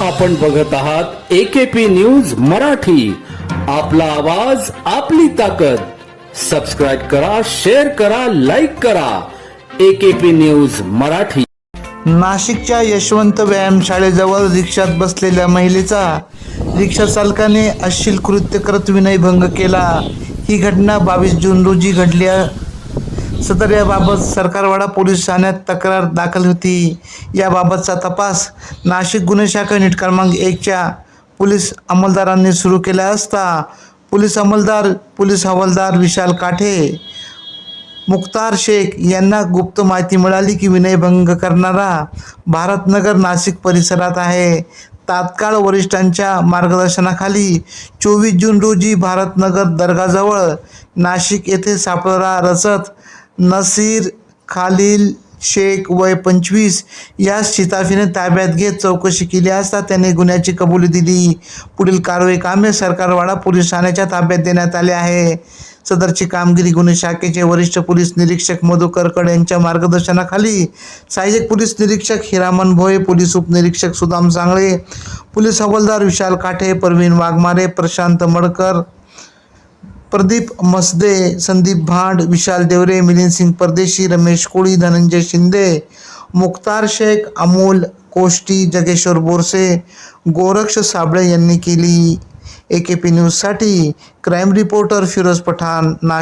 आपण बघत आहात एकेपी न्यूज मराठी. आपला आवाज आपली ताकद. सबस्क्राईब करा शेअर करा लाईक करा. AKP news Marathi. नाशिकच्या यशवंत व्यायामशाळेजवळ रिक्षात बसलेल्या महिलेचा रिक्षा चालकाने अश्लील कृत्य करत विनयभंग केला. ही घटना बावीस जून रोजी घडली सदर याबाबत सरकारवाडा पोलीस ठाण्यात तक्रार दाखल होती. याबाबतचा तपास नाशिक गुन्हे शाखा नीट क्रमांक एकच्या पोलीस अंमलदारांनी सुरू केला असता पोलीस अंमलदार पोलीस हवालदार विशाल काठे मुख्तार शेख यांना गुप्त माहिती मिळाली की विनयभंग करणारा भारतनगर नाशिक परिसरात आहे. तात्काळ वरिष्ठांच्या मार्गदर्शनाखाली चोवीस जून रोजी भारतनगर दर्गाजवळ नाशिक येथे सापळा रचत नसीर खालील शेख वय पंचवीस या शिताफीने ताब्यात घेत चौकशी केली असता त्याने गुन्ह्याची कबुली दिली. पुढील कारवाई कामे सरकारवाडा पोलीस ठाण्याच्या ताब्यात देण्यात आले आहे. सदरची कामगिरी गुन्हे शाखेचे वरिष्ठ पोलीस निरीक्षक मधुकर कड यांच्या मार्गदर्शनाखाली सहाय्यक पोलीस निरीक्षक हिरामन भोये पोलीस उपनिरीक्षक सुदाम सांगळे पोलीस हवालदार विशाल काठे परवीन वाघमारे प्रशांत मडकर प्रदीप मसदे संदीप भांड विशाल देवरे मिलिंद सिंग परदेशी रमेश कोळी धनंजय शिंदे मुख्तार शेख अमोल कोष्टी जगेश्वर बोरसे गोरक्ष साबळे यांनी केली. ए के पी न्यूजसाठी क्राईम रिपोर्टर फिरोज पठाण ना